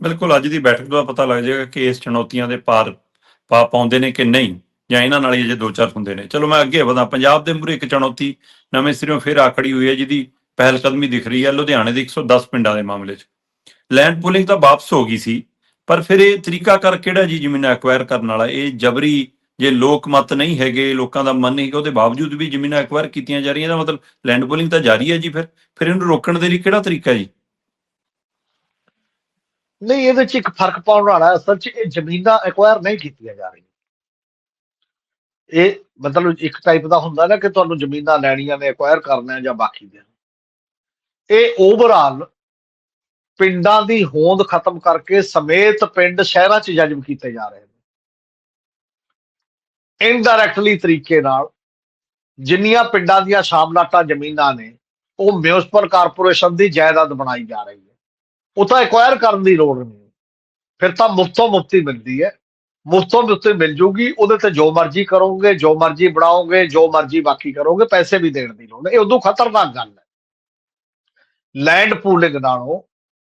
ਬਿਲਕੁਲ, ਅੱਜ ਦੀ ਬੈਠਕ ਤੋਂ ਪਤਾ ਲੱਗ ਜਾਏਗਾ ਕਿ ਇਸ ਚੁਣੌਤੀਆਂ ਦੇ ਪਾਰ ਪਾ ਪਾਉਂਦੇ ਨੇ ਕਿ ਨਹੀਂ, ਜਾਂ ਇਹਨਾਂ ਨਾਲ ਹੀ ਅਜੇ ਦੋ ਚਾਰ ਹੁੰਦੇ ਨੇ। ਚਲੋ, ਮੈਂ ਅੱਗੇ ਵਧਾਂ। ਪੰਜਾਬ ਦੇ ਮੂਹਰੇ ਇੱਕ ਚੁਣੌਤੀ ਨਵੇਂ ਸਿਰੋਂ ਫਿਰ ਆਕੜੀ ਹੋਈ ਹੈ, ਜਿਹਦੀ ਪਹਿਲ ਕਦਮੀ ਦਿਖ ਰਹੀ ਹੈ ਲੁਧਿਆਣੇ ਦੇ 110 ਪਿੰਡਾਂ ਦੇ ਮਾਮਲੇ 'ਚ। ਲੈਂਡ ਪੂਲਿੰਗ ਤਾਂ ਵਾਪਸ ਹੋ ਗਈ ਸੀ, ਪਰ ਫਿਰ ਇਹ ਤਰੀਕਾ ਕਰ ਕਿਹੜਾ ਜੀ ਜ਼ਮੀਨਾਂ ਐਕਵਾਇਰ ਕਰਨ ਵਾਲਾ? ਇਹ ਜਬਰੀ ਜੇ ਲੋਕ ਮਤ ਨਹੀਂ ਹੈਗੇ, ਲੋਕਾਂ ਦਾ ਮਨ ਨਹੀਂ ਕਿ ਉਹਦੇ ਬਾਵਜੂਦ ਵੀ ਜ਼ਮੀਨਾਂ ਐਕਵਾਇਰ ਕੀਤੀਆਂ ਜਾ ਰਹੀਆਂ, ਇਹਦਾ ਮਤਲਬ ਲੈਂਡ ਪੂਲਿੰਗ ਤਾਂ ਜਾਰੀ ਹੈ ਜੀ ਫਿਰ। ਫਿਰ ਇਹਨੂੰ ਰੋਕਣ ਦੇ ਲਈ ਕਿਹੜਾ ਤਰੀਕਾ ਜੀ? ਨਹੀਂ, ਇਹਦੇ ਚ ਇੱਕ ਫ਼ਰਕ ਪਾਉਣ ਵਾਲਾ ਅਸਲ ਚ ਇਹ ਜ਼ਮੀਨਾਂ ਐਕਵਾਇਰ ਨਹੀਂ ਕੀਤੀਆਂ ਜਾ ਰਹੀਆਂ। ਇਹ ਮਤਲਬ ਇੱਕ ਟਾਈਪ ਦਾ ਹੁੰਦਾ ਨਾ ਕਿ ਤੁਹਾਨੂੰ ਜ਼ਮੀਨਾਂ ਲੈਣੀਆਂ ਨੇ ਐਕਵਾਇਰ ਕਰਨਾ ਜਾਂ ਬਾਕੀ ਦੇ। ਇਹ ਓਵਰਆਲ ਪਿੰਡਾਂ ਦੀ ਹੋਂਦ ਖਤਮ ਕਰਕੇ ਸਮੇਤ ਪਿੰਡ ਸ਼ਹਿਰਾਂ 'ਚ ਜਜ਼ਬ ਕੀਤੇ ਜਾ ਰਹੇ ਨੇ। ਇਨਡਾਇਰੈਕਟਲੀ ਤਰੀਕੇ ਨਾਲ ਜਿੰਨੀਆਂ ਪਿੰਡਾਂ ਦੀਆਂ ਸ਼ਾਮਲਾਟਾਂ ਜ਼ਮੀਨਾਂ ਨੇ, ਉਹ ਮਿਊਨਿਸਪਲ ਕਾਰਪੋਰੇਸ਼ਨ ਦੀ ਜਾਇਦਾਦ ਬਣਾਈ ਜਾ ਰਹੀ ਹੈ। ਉਹ ਤਾਂ ਐਕਵਾਇਰ ਕਰਨ ਦੀ ਲੋੜ ਨਹੀਂ। ਫਿਰ ਤਾਂ ਮੁਫਤੋਂ ਮੁਫਤੀ ਮਿਲਦੀ ਹੈ। ਮੁਫਤੋਂ ਮੁਫਤੀ ਮਿਲ ਜੂਗੀ, ਉਹਦੇ ਤੇ ਜੋ ਮਰਜ਼ੀ ਕਰੋਗੇ, ਜੋ ਮਰਜ਼ੀ ਬਣਾਓਗੇ, ਜੋ ਮਰਜ਼ੀ ਬਾਕੀ ਕਰੋਗੇ, ਪੈਸੇ ਵੀ ਦੇਣ ਦੀ ਲੋੜ ਨਹੀਂ। ਇਹ ਉਦੋਂ ਖਤਰਨਾਕ ਗੱਲ ਹੈ। ਲੈਂਡ ਪੂਲਿੰਗ ਨਾਲੋਂ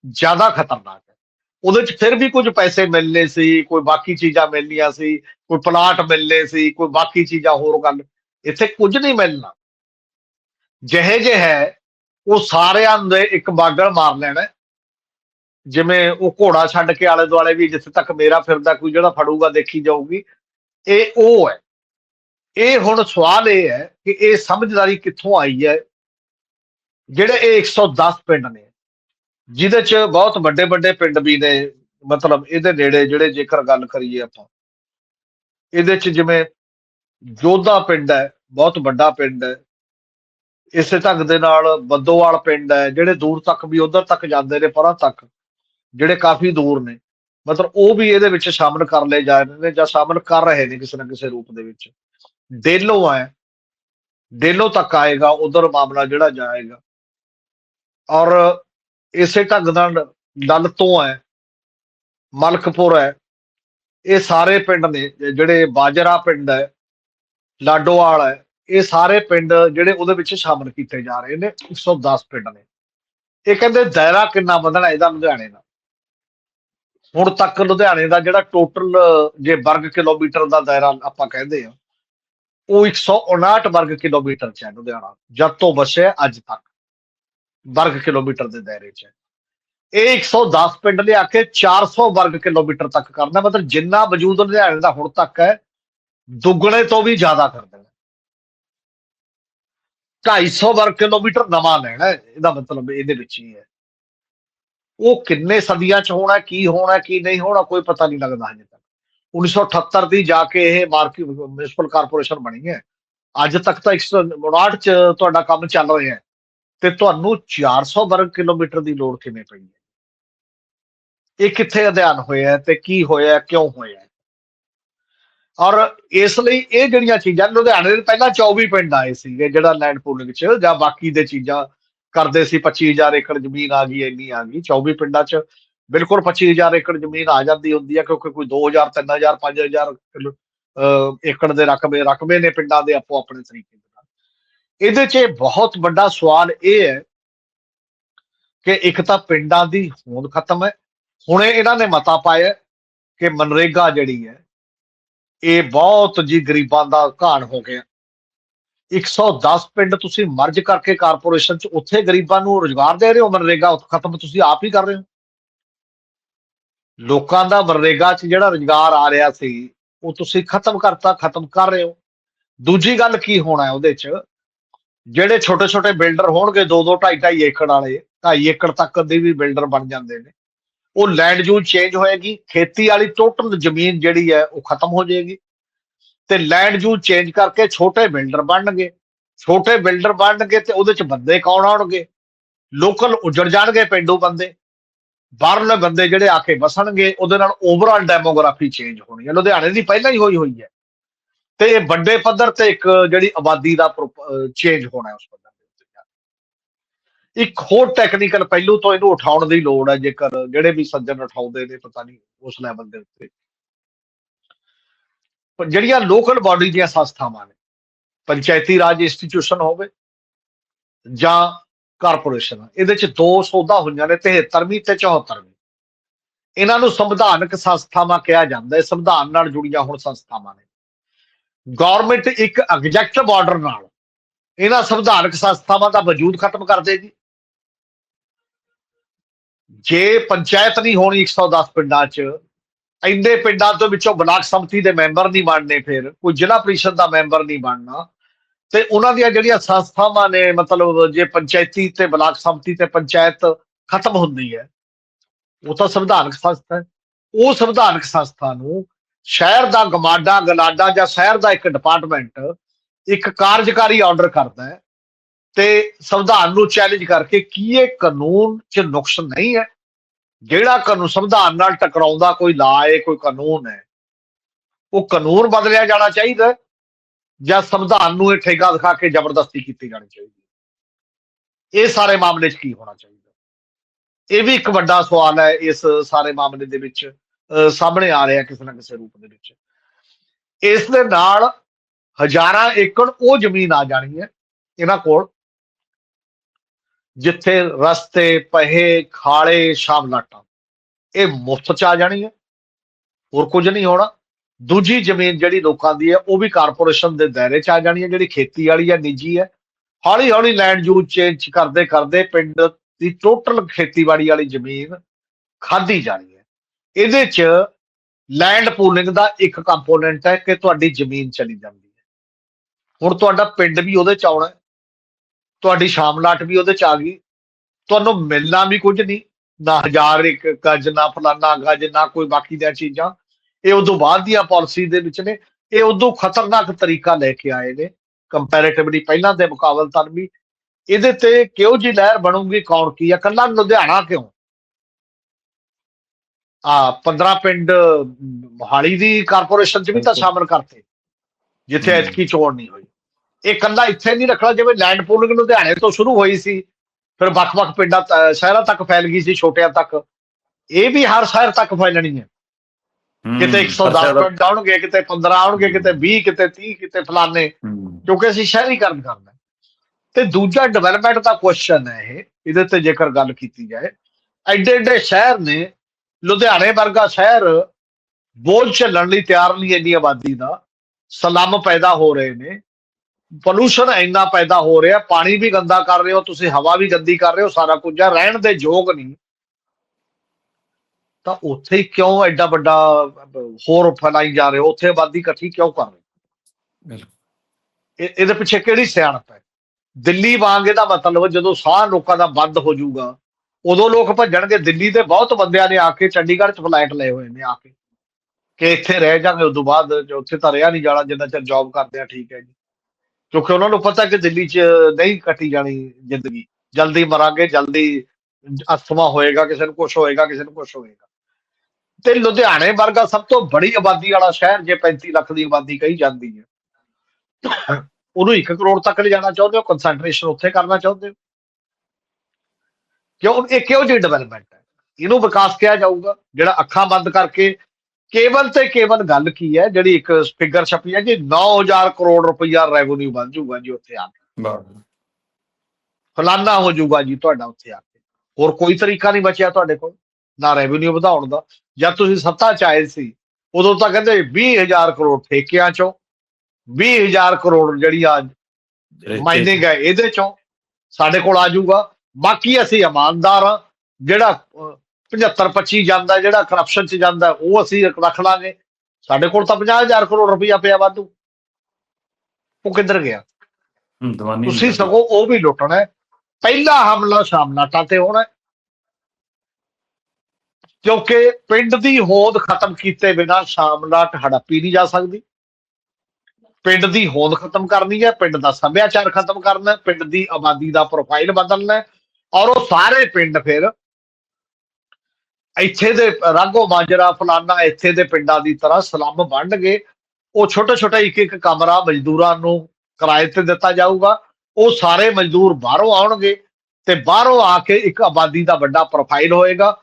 ਜ਼ਿਆਦਾ ਖਤਰਨਾਕ ਹੈ। ਉਹਦੇ ਚ ਫਿਰ ਵੀ ਕੁਝ ਪੈਸੇ ਮਿਲਨੇ ਸੀ, ਕੋਈ ਬਾਕੀ ਚੀਜ਼ਾਂ ਮਿਲਣੀਆਂ ਸੀ, ਕੋਈ ਪਲਾਟ ਮਿਲਨੇ ਸੀ, ਕੋਈ ਬਾਕੀ ਚੀਜ਼ਾਂ ਹੋਰ ਗੱਲ। ਇੱਥੇ ਕੁਝ ਨਹੀਂ ਮਿਲਣਾ। ਜਿਹੇ ਜੇ ਹੈ, ਉਹ ਸਾਰਿਆਂ ਦੇ ਇੱਕ ਬਾਗਲ ਮਾਰ ਲੈਣਾ। ਜਿਵੇਂ ਉਹ ਘੋੜਾ ਛੱਡ ਕੇ ਆਲੇ ਦੁਆਲੇ ਵੀ ਜਿੱਥੇ ਤੱਕ ਮੇਰਾ ਫਿਰਦਾ, ਕੋਈ ਜਿਹੜਾ ਫੜੂਗਾ, ਦੇਖੀ ਜਾਊਗੀ। ਇਹ ਉਹ ਹੈ। ਇਹ ਹੁਣ ਸਵਾਲ ਇਹ ਹੈ ਕਿ ਇਹ ਸਮਝਦਾਰੀ ਕਿੱਥੋਂ ਆਈ ਹੈ? ਜਿਹੜੇ ਇਹ 110 ਪਿੰਡ ਨੇ, ਜਿਹਦੇ ਚ ਬਹੁਤ ਵੱਡੇ ਵੱਡੇ ਪਿੰਡ ਵੀ ਨੇ, ਮਤਲਬ ਇਹਦੇ ਨੇੜੇ ਜਿਹੜੇ ਜੇਕਰ ਗੱਲ ਕਰੀਏ ਆਪਾਂ, ਇਹਦੇ ਚ ਜਿਵੇਂ ਜੋਧਾ ਪਿੰਡ ਹੈ, ਬਹੁਤ ਵੱਡਾ ਪਿੰਡ ਹੈ। ਇਸੇ ਢੰਗ ਦੇ ਨਾਲ ਬੱਦੋਵਾਲ ਪਿੰਡ ਹੈ, ਜਿਹੜੇ ਦੂਰ ਤੱਕ ਵੀ, ਉਧਰ ਤੱਕ ਜਾਂਦੇ ਨੇ, ਪਰਾਂ ਤੱਕ। ਜਿਹੜੇ ਕਾਫੀ ਦੂਰ ਨੇ, ਮਤਲਬ ਉਹ ਵੀ ਇਹਦੇ ਵਿੱਚ ਸ਼ਾਮਲ ਕਰ ਲਏ ਜਾ ਰਹੇ ਨੇ ਜਾਂ ਸ਼ਾਮਲ ਕਰ ਰਹੇ ਨੇ ਕਿਸੇ ਨਾ ਕਿਸੇ ਰੂਪ ਦੇ ਵਿੱਚ। ਡੇਲੋ ਹੈ ਡੇਲੋ ਤੱਕ ਆਏਗਾ, ਉਧਰ ਮਾਮਲਾ ਜਿਹੜਾ ਜਾਏਗਾ। ਔਰ ਇਸੇ ਢੰਗ ਨਾਲ ਡੱਲ ਤੋਂ ਹੈ ਮਲਕਪੁਰ ਹੈ ਇਹ ਸਾਰੇ ਪਿੰਡ ਨੇ, ਜਿਹੜੇ ਬਾਜਰਾ ਪਿੰਡ ਹੈ, ਲਾਡੋਵਾਲ ਹੈ, ਇਹ ਸਾਰੇ ਪਿੰਡ ਜਿਹੜੇ ਉਹਦੇ ਵਿੱਚ ਸ਼ਾਮਲ ਕੀਤੇ ਜਾ ਰਹੇ ਨੇ 110 ਪਿੰਡ ਨੇ। ਇਹ ਕਹਿੰਦੇ ਦਾਇਰਾ ਕਿੰਨਾ ਵਧਣਾ, ਇਹਦਾ ਲੁਧਿਆਣੇ ਦਾ। ਹੁਣ ਤੱਕ ਲੁਧਿਆਣੇ ਦਾ ਜਿਹੜਾ ਟੋਟਲ ਜੇ ਵਰਗ ਕਿਲੋਮੀਟਰ ਦਾ ਦਾਇਰਾ ਆਪਾਂ ਕਹਿੰਦੇ ਆ, ਉਹ 159 ਵਰਗ ਕਿਲੋਮੀਟਰ ਚ ਹੈ ਲੁਧਿਆਣਾ, ਜਦ ਤੋਂ ਵਸਿਆ ਅੱਜ ਤੱਕ, ਵਰਗ ਕਿਲੋਮੀਟਰ ਦੇ ਦਾਇਰੇ ਚ ਹੈ। ਇਹ 110 ਪਿੰਡ ਲਿਆ ਕੇ 400 ਵਰਗ ਕਿਲੋਮੀਟਰ ਤੱਕ ਕਰਨਾ, ਮਤਲਬ ਜਿੰਨਾ ਵਜੂਦ ਲੁਧਿਆਣੇ ਦਾ ਹੁਣ ਤੱਕ ਹੈ, ਦੁੱਗਣੇ ਤੋਂ ਵੀ ਜ਼ਿਆਦਾ ਕਰ ਦੇਣਾ। 250 ਵਰਗ ਕਿਲੋਮੀਟਰ ਨਵਾਂ ਲੈਣਾ ਇਹਦਾ ਮਤਲਬ ਇਹਦੇ ਵਿੱਚ ਹੀ ਹੈ। ਉਹ ਕਿੰਨੇ ਸਦੀਆਂ ਚ ਹੋਣਾ, ਕੀ ਹੋਣਾ, ਕੀ ਨਹੀਂ ਹੋਣਾ, ਕੋਈ ਪਤਾ ਨਹੀਂ ਲੱਗਦਾ ਹਜੇ ਤੱਕ। 1978 ਦੀ ਜਾ ਕੇ ਇਹ ਮਾਰਕੀਟ ਮਿਊਨਿਸਪਲ ਕਾਰਪੋਰੇਸ਼ਨ ਬਣੀ ਹੈ। ਅੱਜ ਤੱਕ ਤਾਂ 159 ਚ ਤੁਹਾਡਾ ਕੰਮ ਚੱਲ ਰਿਹਾ ਹੈ। ਤੇ ਤੁਹਾਨੂੰ 400 ਵਰਗ ਕਿਲੋਮੀਟਰ ਦੀ ਲੋੜ ਕਿਵੇਂ ਪਈ ਹੈ? ਇਹ ਕਿੱਥੇ ਅਧਿਐਨ ਹੋਇਆ ਤੇ ਕੀ ਹੋਇਆ ਕਿਉਂ ਹੋਇਆ ਔਰ ਇਸ ਲਈ ਇਹ ਜਿਹੜੀਆਂ ਚੀਜ਼ਾਂ, ਲੁਧਿਆਣੇ ਦੇ ਪਹਿਲਾਂ 24 ਪਿੰਡ ਆਏ ਸੀਗੇ, ਜਿਹੜਾ ਲੈਂਡ ਪੂਲਿੰਗ ਚ ਜਾਂ ਬਾਕੀ ਦੇ ਚੀਜ਼ਾਂ ਕਰਦੇ ਸੀ 25000 ਏਕੜ ਜ਼ਮੀਨ ਆ ਗਈ, ਇੰਨੀ ਆ ਗਈ। 24 ਪਿੰਡਾਂ ਚ ਬਿਲਕੁਲ 25000 ਏਕੜ ਜ਼ਮੀਨ ਆ ਜਾਂਦੀ ਹੁੰਦੀ ਹੈ ਕਿਉਂਕਿ ਕੋਈ 2000 3000 5000 ਕਿਲੋ, ਅਹ ਏਕੜ ਦੇ ਰਕਬੇ ਰਕਬੇ ਨੇ ਪਿੰਡਾਂ ਦੇ ਆਪੋ ਆਪਣੇ ਤਰੀਕੇ ਦੇ ਨਾਲ। ਇਹਦੇ 'ਚ ਇਹ ਬਹੁਤ ਵੱਡਾ ਸਵਾਲ ਇਹ ਹੈ ਕਿ ਇੱਕ ਤਾਂ ਪਿੰਡਾਂ ਦੀ ਹੋਂਦ ਖਤਮ ਹੈ। ਹੁਣੇ ਇਹਨਾਂ ਨੇ ਮਤਾ ਪਾਇਆ ਕਿ ਮਨਰੇਗਾ ਜਿਹੜੀ ਹੈ, ਇਹ ਬਹੁਤ ਜੀ ਗਰੀਬਾਂ ਦਾ ਘਾਣ ਹੋ ਗਿਆ। 110 ਪਿੰਡ ਤੁਸੀਂ ਮਰਜ ਕਰਕੇ ਕਾਰਪੋਰੇਸ਼ਨ 'ਚ ਉੱਥੇ ਗਰੀਬਾਂ ਨੂੰ ਰੋਜ਼ਗਾਰ ਦੇ ਰਹੇ ਹੋ ਮਨਰੇਗਾ ਖਤਮ ਤੁਸੀਂ ਆਪ ਹੀ ਕਰ ਰਹੇ ਹੋ। ਲੋਕਾਂ ਦਾ ਮਨਰੇਗਾ 'ਚ ਜਿਹੜਾ ਰੋਜ਼ਗਾਰ ਆ ਰਿਹਾ ਸੀ, ਉਹ ਤੁਸੀਂ ਖਤਮ ਕਰਤਾ, ਖਤਮ ਕਰ ਰਹੇ ਹੋ। ਦੂਜੀ ਗੱਲ ਕੀ ਹੋਣਾ ਹੈ ਉਹਦੇ 'ਚ? ਜਿਹੜੇ ਛੋਟੇ ਛੋਟੇ ਬਿਲਡਰ ਹੋਣਗੇ 2 2 2.5 2.5 ਏਕੜ ਵਾਲੇ 2.5 ਏਕੜ ਤੱਕ ਦੇ ਵੀ ਬਿਲਡਰ ਬਣ ਜਾਂਦੇ ਨੇ। ਉਹ ਲੈਂਡ ਯੂਜ਼ ਚੇਂਜ ਹੋਏਗੀ, ਖੇਤੀ ਵਾਲੀ ਟੋਟਲ ਜ਼ਮੀਨ ਜਿਹੜੀ ਹੈ, ਉਹ ਖਤਮ ਹੋ ਜਾਏਗੀ। ਤੇ ਲੈਂਡ ਜੂ ਚੇਂਜ ਕਰਕੇ ਛੋਟੇ ਬਿਲਡਰ ਬਣਨਗੇ। ਛੋਟੇ ਬਿਲਡਰ ਬਣਨਗੇ ਤੇ ਉਹਦੇ ਚ ਬੰਦੇ ਕੌਣ ਆਉਣਗੇ? ਲੋਕਲ ਉਜੜ ਜਾਣਗੇ ਪਿੰਡੂ ਬੰਦੇ। ਬਾਹਰਲੇ ਬੰਦੇ ਜਿਹੜੇ ਆ ਕੇ ਵਸਣਗੇ, ਉਹਦੇ ਨਾਲ ਓਵਰਆਲ ਡੈਮੋਗ੍ਰਾਫੀ ਚੇਂਜ ਹੋਣੀ ਹੈ। ਲੁਧਿਆਣੇ ਦੀ ਪਹਿਲਾਂ ਹੀ ਹੋਈ ਹੋਈ ਹੈ। ਤੇ ਇਹ ਵੱਡੇ ਪੱਧਰ ਤੇ ਇੱਕ ਜਿਹੜੀ ਆਬਾਦੀ ਦਾ ਚੇਂਜ ਹੋਣਾ ਉਸ ਪੱਧਰ ਦੇ ਉੱਤੇ ਇੱਕ ਹੋਰ ਟੈਕਨੀਕਲ ਪਹਿਲੂ ਤੋਂ ਇਹਨੂੰ ਉਠਾਉਣ ਦੀ ਲੋੜ ਹੈ, ਜੇਕਰ ਜਿਹੜੇ ਵੀ ਸੱਜਣ ਉਠਾਉਂਦੇ ਨੇ, ਪਤਾ ਨਹੀਂ ਉਸ ਲੈਵਲ ਦੇ ਉੱਤੇ। ਜਿਹੜੀਆਂ ਲੋਕਲ ਬਾਡੀ ਦੀਆਂ ਸੰਸਥਾਵਾਂ ਨੇ, ਪੰਚਾਇਤੀ ਰਾਜ ਇੰਸਟੀਚਿਊਸ਼ਨ ਹੋਵੇ ਜਾਂ ਕਾਰਪੋਰੇਸ਼ਨ ਇਹਦੇ ਚ ਦੋ ਸੌਦਾ ਹੋਈਆਂ ਨੇ 73ਵੀਂ ਤੇ 74ਵੀਂ ਇਹਨਾਂ ਨੂੰ ਸੰਵਿਧਾਨਕ ਸੰਸਥਾਵਾਂ ਕਿਹਾ ਜਾਂਦਾ ਹੈ ਸੰਵਿਧਾਨ ਨਾਲ ਜੁੜੀਆਂ ਹੁਣ ਸੰਸਥਾਵਾਂ ਨੇ। ਗਵਰਨਮੈਂਟ ਇੱਕ ਐਗਜ਼ੈਕਟਿਵ ਆਰਡਰ ਨਾਲ ਇਹਨਾਂ ਸੰਵਿਧਾਨਕ ਸੰਸਥਾਵਾਂ ਦਾ ਵਜੂਦ ਖਤਮ ਕਰ ਦੇਗੀ। ਜੇ ਪੰਚਾਇਤ ਨਹੀਂ ਹੋਣੀ 110 ਪਿੰਡਾਂ 'ਚ ਇੰਨੇ ਪਿੰਡਾਂ ਤੋਂ ਵਿੱਚੋਂ ਬਲਾਕ ਸੰਮਤੀ ਦੇ ਮੈਂਬਰ ਨਹੀਂ ਬਣਨੇ ਫਿਰ, ਕੋਈ ਜ਼ਿਲ੍ਹਾ ਪ੍ਰੀਸ਼ਦ ਦਾ ਮੈਂਬਰ ਨਹੀਂ ਬਣਨਾ। ਤੇ ਉਹਨਾਂ ਦੀਆਂ ਜਿਹੜੀਆਂ ਸੰਸਥਾਵਾਂ ਨੇ, ਮਤਲਬ ਜੇ ਪੰਚਾਇਤੀ ਤੇ ਬਲਾਕ ਸੰਮਤੀ ਤੇ ਪੰਚਾਇਤ ਖਤਮ ਹੁੰਦੀ ਹੈ, ਉਹ ਤਾਂ ਸੰਵਿਧਾਨਕ ਸੰਸਥਾ ਹੈ। ਉਹ ਸੰਵਿਧਾਨਕ ਸੰਸਥਾ ਨੂੰ ਸ਼ਹਿਰ ਦਾ ਗਮਾਡਾ, ਗਲਾਡਾ ਜਾਂ ਸ਼ਹਿਰ ਦਾ ਇੱਕ ਡਿਪਾਰਟਮੈਂਟ ਇੱਕ ਕਾਰਜਕਾਰੀ ਆਰਡਰ ਕਰਦਾ ਹੈ ਤੇ ਸੰਵਿਧਾਨ ਨੂੰ ਚੈਲੰਜ ਕਰਕੇ ਕੀ ਇਹ ਕਾਨੂੰਨ 'ਚ ਨੁਕਸ ਨਹੀਂ ਹੈ ਜਿਹੜਾ ਕਾਨੂੰਨ ਸੰਵਿਧਾਨ ਨਾਲ ਟਕਰਾਉਂਦਾ ਕੋਈ ਲਾ ਹੈ ਕੋਈ ਕਾਨੂੰਨ ਹੈ ਉਹ ਕਾਨੂੰਨ ਬਦਲਿਆ ਜਾਣਾ ਚਾਹੀਦਾ ਜਾਂ ਸੰਵਿਧਾਨ ਨੂੰ ਇਹ ਠੇਗਾ ਦਿਖਾ ਕੇ ਜ਼ਬਰਦਸਤੀ ਕੀਤੀ ਜਾਣੀ ਚਾਹੀਦੀ ਇਹ ਸਾਰੇ ਮਾਮਲੇ 'ਚ ਕੀ ਹੋਣਾ ਚਾਹੀਦਾ? ਇਹ ਵੀ ਇੱਕ ਵੱਡਾ ਸਵਾਲ ਹੈ ਇਸ ਸਾਰੇ ਮਾਮਲੇ ਦੇ ਵਿੱਚ ਅਹ, ਸਾਹਮਣੇ ਆ ਰਿਹਾ ਕਿਸੇ ਨਾ ਕਿਸੇ ਰੂਪ ਦੇ ਵਿੱਚ। ਇਸ ਦੇ ਨਾਲ ਹਜ਼ਾਰਾਂ ਏਕੜ ਉਹ ਜ਼ਮੀਨ ਆ ਜਾਣੀ ਹੈ ਇਹਨਾਂ ਕੋਲ ਜਿੱਥੇ ਰਸਤੇ, ਪਹੇ ਖਾਲੇ ਸ਼ਾਮਲਾਟਾਂ। ਇਹ ਮੁਫਤ ਚ ਆ ਜਾਣੀ ਹੈ। ਹੋਰ ਕੁਝ ਨਹੀਂ ਹੋਣਾ। ਦੂਜੀ ਜ਼ਮੀਨ ਜਿਹੜੀ ਲੋਕਾਂ ਦੀ ਹੈ, ਉਹ ਵੀ ਕਾਰਪੋਰੇਸ਼ਨ ਦੇ ਦਾਇਰੇ ਚ ਆ ਜਾਣੀ ਹੈ, ਜਿਹੜੀ ਖੇਤੀ ਵਾਲੀ ਹੈ, ਨਿੱਜੀ ਹੈ। ਹੌਲੀ ਹੌਲੀ ਲੈਂਡ ਯੂਜ਼ ਚੇਂਜ ਕਰਦੇ ਕਰਦੇ ਪਿੰਡ ਦੀ ਟੋਟਲ ਖੇਤੀਬਾੜੀ ਵਾਲੀ ਜ਼ਮੀਨ ਖਾਦੀ ਜਾਣੀ ਹੈ। ਇਹਦੇ ਚ ਲੈਂਡ ਪੂਲਿੰਗ ਦਾ ਇੱਕ ਕੰਪੋਨੈਂਟ ਹੈ ਕਿ ਤੁਹਾਡੀ ਜ਼ਮੀਨ ਚਲੀ ਜਾਂਦੀ ਹੈ। ਹੁਣ ਤੁਹਾਡਾ ਪਿੰਡ ਵੀ ਉਹਦੇ ਚ ਆਉਣਾ ਤੁਹਾਡੀ ਸ਼ਾਮਲਾਟ ਵੀ ਉਹਦੇ ਚ ਆ ਗਈ। ਤੁਹਾਨੂੰ ਮਿਲਣਾ ਵੀ ਕੁਝ ਨਹੀਂ। ਨਾ ਹਜ਼ਾਰ ਇੱਕ ਗਜ ਨਾ ਫਲਾਨਾ ਗਜ ਨਾ ਕੋਈ ਬਾਕੀ ਦੀਆਂ ਚੀਜ਼ਾਂ। ਇਹ ਉਦੋਂ ਬਾਅਦ ਦੀਆਂ ਪਾਲਿਸੀ ਦੇ ਵਿੱਚ ਨੇ। ਇਹ ਉਦੋਂ ਖਤਰਨਾਕ ਤਰੀਕਾ ਲੈ ਕੇ ਆਏ ਨੇ। ਕੰਪੈਰੀਟਿਵਲੀ ਪਹਿਲਾਂ ਦੇ ਮੁਕਾਬਲਤਨ ਵੀ। ਇਹਦੇ ਤੇ ਕਿਉਂ ਜੀ ਲਹਿਰ ਬਣੂਗੀ ਕੌਣ ਕੀ ਆ? ਕੱਲਾ ਲੁਧਿਆਣਾ ਕਿਉਂ? ਆ 15 ਪਿੰਡ ਮੋਹਾਲੀ ਦੀ ਕਾਰਪੋਰੇਸ਼ਨ ਚ ਵੀ ਤਾਂ ਸ਼ਾਮਲ ਕਰਤੇ। ਜਿੱਥੇ। ਐਤਕੀ ਚੋਣ ਨਹੀਂ ਹੋਈ। ਇਹ ਕੱਲਾ ਇੱਥੇ ਨਹੀਂ ਰੱਖਣਾ ਜਿਵੇਂ ਲੈਂਡ ਪੂਲਿੰਗ ਲੁਧਿਆਣੇ ਤੋਂ ਸ਼ੁਰੂ ਹੋਈ ਸੀ ਫਿਰ ਵੱਖ-ਵੱਖ ਪਿੰਡਾਂ ਸ਼ਹਿਰਾਂ ਤੱਕ ਫੈਲ ਗਈ ਸੀ ਛੋਟਿਆਂ ਤੱਕ। ਇਹ ਵੀ ਹਰ ਸ਼ਹਿਰ ਤੱਕ ਫੈਲਣੀ ਹੈ। ਕਿਤੇ 110 ਖਰਚਾ ਦਾ- ਪਿੰਡ ਆਉਣਗੇ ਕਿਤੇ 15 ਆਉਣਗੇ ਕਿਤੇ 20 ਕਿਤੇ 30 ਕਿਤੇ ਫਲਾਣੇ। ਕਿਉਂਕਿ ਅਸੀਂ ਸ਼ਹਿਰੀਕਰਨ ਕਰਨਾ। ਤੇ ਦੂਜਾ ਡਿਵੈਲਪਮੈਂਟ ਦਾ ਕੁਐਸਚਨ ਹੈ ਇਹ ਇਹਦੇ ਤੇ ਜੇਕਰ ਗੱਲ ਕੀਤੀ ਜਾਏ ਐਡੇ ਐਡੇ ਸ਼ਹਿਰ ਨੇ ਲੁਧਿਆਣੇ ਵਰਗਾ ਸ਼ਹਿਰ ਬੋਝ ਝੱਲਣ ਲਈ ਤਿਆਰ ਨਹੀਂ ਇੰਨੀ ਆਬਾਦੀ ਦਾ। ਸਲਮ ਪੈਦਾ ਹੋ ਰਹੇ ਨੇ। ਪੋਲੂਸ਼ਨ ਇੰਨਾ ਪੈਦਾ ਹੋ ਰਿਹਾ ਪਾਣੀ ਵੀ ਗੰਦਾ ਕਰ ਰਹੇ ਹੋ ਤੁਸੀਂ ਹਵਾ ਵੀ ਗੰਦੀ ਕਰ ਰਹੇ ਹੋ ਸਾਰਾ ਕੁਝ ਆ ਰਹਿਣ ਦੇ ਯੋਗ ਨਹੀਂ। ਤਾਂ ਉੱਥੇ ਹੀ ਕਿਉਂ ਐਡਾ ਵੱਡਾ ਹੋਰ ਫੈਲਾਈ ਜਾ ਰਹੇ ਹੋ? ਉੱਥੇ ਆਬਾਦੀ ਇਕੱਠੀ ਕਿਉਂ ਕਰ ਰਹੇ ਇਹਦੇ ਪਿੱਛੇ ਕਿਹੜੀ ਸਿਆਣਪ ਹੈ? ਦਿੱਲੀ ਵਾਂਗ ਇਹਦਾ ਮਤਲਬ ਜਦੋਂ ਸਾਹ ਲੋਕਾਂ ਦਾ ਬੰਦ ਹੋ ਜਾਊਗਾ ਉਦੋਂ ਲੋਕ ਭੱਜਣਗੇ। ਦਿੱਲੀ ਦੇ ਬਹੁਤ ਬੰਦਿਆਂ ਨੇ ਆ ਕੇ ਚੰਡੀਗੜ੍ਹ ਚ ਫਲਾਈਟ ਲਏ ਹੋਏ ਨੇ ਆ ਕੇ। ਕਿ ਇੱਥੇ ਰਹਿ ਜਾਗੇ ਉਸ ਤੋਂ ਬਾਅਦ ਜੋ ਉੱਥੇ ਤਾਂ ਰਿਹਾ ਨਹੀਂ ਜਾਣਾ ਜਿੰਨਾ ਚਿਰ ਜੌਬ ਕਰਦੇ ਆ ਠੀਕ ਹੈ ਜੀ। ਕਿਉਂਕਿ ਉਹਨਾਂ ਨੂੰ ਪਤਾ ਕਿ ਦਿੱਲੀ 'ਚ ਨਹੀਂ ਕੱਟੀ ਜਾਣੀ ਜ਼ਿੰਦਗੀ। ਜਲਦੀ ਮਰਾਂਗੇ, ਜਲਦੀ ਅਸਥਮਾ ਹੋਏਗਾ, ਕਿਸੇ ਨੂੰ ਕੁਝ ਹੋਏਗਾ, ਕਿਸੇ ਨੂੰ ਕੁਝ ਹੋਏਗਾ। ਤੇ ਲੁਧਿਆਣੇ ਵਰਗਾ ਸਭ ਤੋਂ ਬੜੀ ਆਬਾਦੀ ਵਾਲਾ ਸ਼ਹਿਰ ਜੇ 35 ਲੱਖ ਦੀ ਆਬਾਦੀ ਕਹੀ ਜਾਂਦੀ ਹੈ, ਉਹਨੂੰ 1 ਕਰੋੜ ਤੱਕ ਲਿਜਾਣਾ ਚਾਹੁੰਦੇ ਹੋ ਕਨਸੈਂਟਰੇਸ਼ਨ ਉੱਥੇ ਕਰਨਾ ਚਾਹੁੰਦੇ ਹੋ? ਕਿਉਂ? ਇਹ ਕਿਉਂ ਜਿਹੀ ਡਿਵੈਲਪਮੈਂਟ ਹੈ? ਇਹਨੂੰ ਵਿਕਾਸ ਕਿਹਾ ਜਾਊਗਾ, ਜਿਹੜਾ ਅੱਖਾਂ ਬੰਦ ਕਰਕੇ ਕੇਵਲ ਤੇ ਕੇਵਲ ਗੱਲ ਕੀ ਹੈ ਜਿਹੜੀ ਇੱਕ ਫਿਗਰ ਛਪੀ ਹੈ ਕਿ 9000 ਕਰੋੜ ਰੁਪਈਆ ਰੈਵਨਿਊ ਬਣ ਜਾਊਗਾ ਜੀ ਉੱਥੇ ਆ ਕੇ। ਫਲਾਨਾ ਹੋ ਜਾਊਗਾ ਜੀ ਤੁਹਾਡਾ ਉੱਥੇ ਆ ਕੇ। ਹੋਰ ਕੋਈ ਤਰੀਕਾ ਨਹੀਂ ਬਚਿਆ ਤੁਹਾਡੇ ਕੋਲ ਨਾ ਰੈਵਨਿਊ ਵਧਾਉਣ ਦਾ। ਜਦ ਤੁਸੀਂ ਸੱਤਾ ਚ ਆਏ ਸੀ ਉਦੋਂ ਤਾਂ ਕਹਿੰਦੇ 20000 ਕਰੋੜ ਠੇਕਿਆਂ ਚੋਂ 20000 ਕਰੋੜ ਜਿਹੜੀ ਆ ਮਾਈਨਿੰਗ ਹੈ ਇਹਦੇ ਚੋਂ ਸਾਡੇ ਕੋਲ ਆ ਜਾਊਗਾ। ਬਾਕੀ ਅਸੀਂ ਇਮਾਨਦਾਰ ਆ ਜਿਹੜਾ 75 25 ਜਾਂਦਾ ਜਿਹੜਾ ਕਰਪਸ਼ਨ ਚ ਜਾਂਦਾ ਉਹ ਅਸੀਂ ਰੱਖ ਲਾਂਗੇ। ਸਾਡੇ ਕੋਲ ਤਾਂ 50000 ਕਰੋੜ ਰੁਪਇਆ ਪਿਆ ਵਾਧੂ। ਉਹ ਕਿੱਧਰ ਗਿਆ? ਦੀਵਾਨੀ ਤੁਸੀਂ ਸਗੋਂ ਉਹ ਵੀ ਲੁੱਟਣਾ ਹੈ। ਪਹਿਲਾ ਹਮਲਾ ਸ਼ਾਮਲਾਟਾਂ ਤੇ ਹੋਣਾ। ਕਿਉਂਕਿ ਪਿੰਡ ਦੀ ਹੋਂਦ ਖਤਮ ਕੀਤੇ ਬਿਨਾ ਸ਼ਾਮਲਾਟ ਹੜੱਪੀ ਨਹੀਂ ਜਾ ਸਕਦੀ। ਪਿੰਡ ਦੀ ਹੋਂਦ ਖਤਮ ਕਰਨੀ ਹੈ ਪਿੰਡ ਦਾ ਸੱਭਿਆਚਾਰ ਖਤਮ ਕਰਨਾ ਪਿੰਡ ਦੀ ਆਬਾਦੀ ਦਾ ਪ੍ਰੋਫਾਈਲ ਬਦਲਣਾ ਹੈ। ਔਰ ਉਹ ਸਾਰੇ ਪਿੰਡ ਫਿਰ ਇੱਥੇ ਦੇ ਰਾਗੋ ਮਾਜਰਾ ਫਲਾਨਾ ਇੱਥੇ ਦੇ ਪਿੰਡਾਂ ਦੀ ਤਰ੍ਹਾਂ ਸਲਮ ਬਣਨਗੇ। ਉਹ ਛੋਟਾ ਛੋਟਾ ਇੱਕ ਇੱਕ ਕਮਰਾ ਮਜ਼ਦੂਰਾਂ ਨੂੰ ਕਿਰਾਏ ਤੇ ਦਿੱਤਾ ਜਾਊਗਾ। ਉਹ ਸਾਰੇ ਮਜ਼ਦੂਰ ਬਾਹਰੋਂ ਆਉਣਗੇ ਤੇ ਬਾਹਰੋਂ ਆ ਕੇ ਇੱਕ ਆਬਾਦੀ ਦਾ ਵੱਡਾ ਪ੍ਰੋਫਾਈਲ ਹੋਏਗਾ।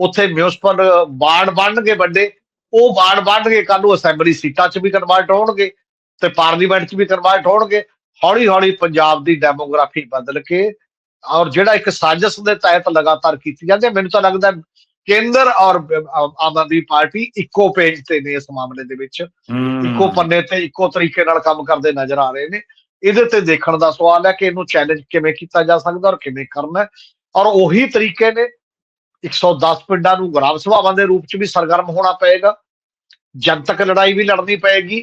ਉੱਥੇ ਮਿਊਨਿਸਪਲ ਵਾਰਡ ਬਣਨਗੇ ਵੱਡੇ। ਉਹ ਵਾਰਡ ਬਣਨਗੇ ਕੱਲ ਨੂੰ ਅਸੈਂਬਲੀ ਸੀਟਾਂ 'ਚ ਵੀ ਕਨਵਰਟ ਹੋਣਗੇ ਤੇ ਪਾਰਲੀਮੈਂਟ 'ਚ ਵੀ ਕਨਵਰਟ ਹੋਣਗੇ। ਹੌਲੀ ਹੌਲੀ ਪੰਜਾਬ ਦੀ ਡੈਮੋਗ੍ਰਾਫੀ ਬਦਲ ਕੇ ਔਰ ਜਿਹੜਾ ਇੱਕ ਸਾਜ਼ਿਸ਼ ਦੇ ਤਹਿਤ ਲਗਾਤਾਰ ਕੀਤੀ ਜਾਂਦੀ ਹੈ, ਮੈਨੂੰ ਤਾਂ ਲੱਗਦਾ ਕੇਂਦਰ ਔਰ ਆਮ ਆਦਮੀ ਪਾਰਟੀ ਇੱਕੋ ਪੇਜ ਤੇ ਨੇ ਇਸ ਮਾਮਲੇ ਦੇ ਵਿੱਚ। ਇੱਕੋ ਪੰਨੇ ਤੇ ਇੱਕੋ ਤਰੀਕੇ ਨਾਲ ਕੰਮ ਕਰਦੇ ਨਜ਼ਰ ਆ ਰਹੇ ਨੇ। ਇਹਦੇ ਤੇ ਦੇਖਣ ਦਾ ਸਵਾਲ ਹੈ ਕਿ ਇਹਨੂੰ ਚੈਲੰਜ ਕਿਵੇਂ ਕੀਤਾ ਜਾ ਸਕਦਾ ਔਰ ਕਿਵੇਂ ਕਰਨਾ ਹੈ। ਔਰ ਉਹੀ ਤਰੀਕੇ ਨੇ 110 ਪਿੰਡਾਂ ਨੂੰ ਗ੍ਰਾਮ ਸਭਾਵਾਂ ਦੇ ਰੂਪ 'ਚ ਵੀ ਸਰਗਰਮ ਹੋਣਾ ਪਏਗਾ। ਜਨਤਕ ਲੜਾਈ ਵੀ ਲੜਨੀ ਪਏਗੀ।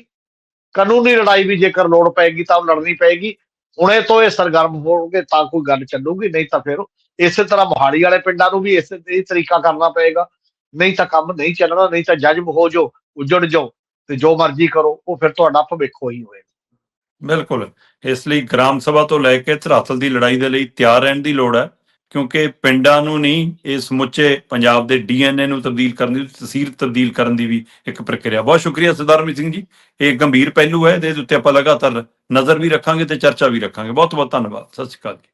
ਕਾਨੂੰਨੀ ਲੜਾਈ ਵੀ ਜੇਕਰ ਲੋੜ ਪਏਗੀ ਤਾਂ ਉਹ ਲੜਨੀ ਪਏਗੀ। ਹੁਣੇ ਤੋਂ ਇਹ ਸਰਗਰਮ ਹੋਣਗੇ ਤਾਂ ਕੋਈ ਗੱਲ ਚੱਲੂਗੀ ਨਹੀਂ ਤਾਂ ਫਿਰ ਇਸੇ ਤਰ੍ਹਾਂ ਮੋਹਾਲੀ ਵਾਲੇ ਪਿੰਡਾਂ ਨੂੰ ਵੀ ਇਸੇ ਇਹ ਤਰੀਕਾ ਕਰਨਾ ਪਏਗਾ। ਨਹੀਂ ਤਾਂ ਕੰਮ ਨਹੀਂ ਚੱਲਣਾ, ਨਹੀਂ ਤਾਂ ਜਜ਼ਬ ਹੋ ਜਾਓ, ਉਜੜ ਜਾਓ ਤੇ ਜੋ ਮਰਜ਼ੀ ਕਰੋ, ਉਹ ਫਿਰ ਤੁਹਾਡਾ ਭਵਿੱਖ ਹੀ ਹੋਏਗਾ। ਬਿਲਕੁਲ। ਇਸ ਲਈ ਗ੍ਰਾਮ ਸਭਾ ਤੋਂ ਲੈ ਕੇ ਧਰਾਤਲ ਦੀ ਲੜਾਈ ਦੇ ਲਈ ਤਿਆਰ ਰਹਿਣ ਦੀ ਲੋੜ ਹੈ, ਕਿਉਂਕਿ ਪਿੰਡਾਂ ਨੂੰ ਨਹੀਂ, ਇਹ ਸਮੁੱਚੇ ਪੰਜਾਬ ਦੇ ਡੀਐਨਏ ਨੂੰ ਤਬਦੀਲ ਕਰਨ ਦੀ ਤਸਵੀਰ ਤਬਦੀਲ ਕਰਨ ਦੀ ਵੀ ਇੱਕ ਪ੍ਰਕਿਰਿਆ। ਬਹੁਤ ਸ਼ੁਕਰੀਆ ਸਰਦਾਰਮੀ ਸਿੰਘ ਜੀ। ਇਹ ਗੰਭੀਰ ਪਹਿਲੂ ਹੈ, ਇਹਦੇ ਉੱਤੇ ਆਪਾਂ ਲਗਾਤਾਰ ਨਜ਼ਰ ਵੀ ਰੱਖਾਂਗੇ ਤੇ ਚਰਚਾ ਵੀ ਰੱਖਾਂਗੇ। ਬਹੁਤ ਬਹੁਤ ਧੰਨਵਾਦ। ਸਤਿ ਸ਼੍ਰੀ ਅਕਾਲ ਜੀ।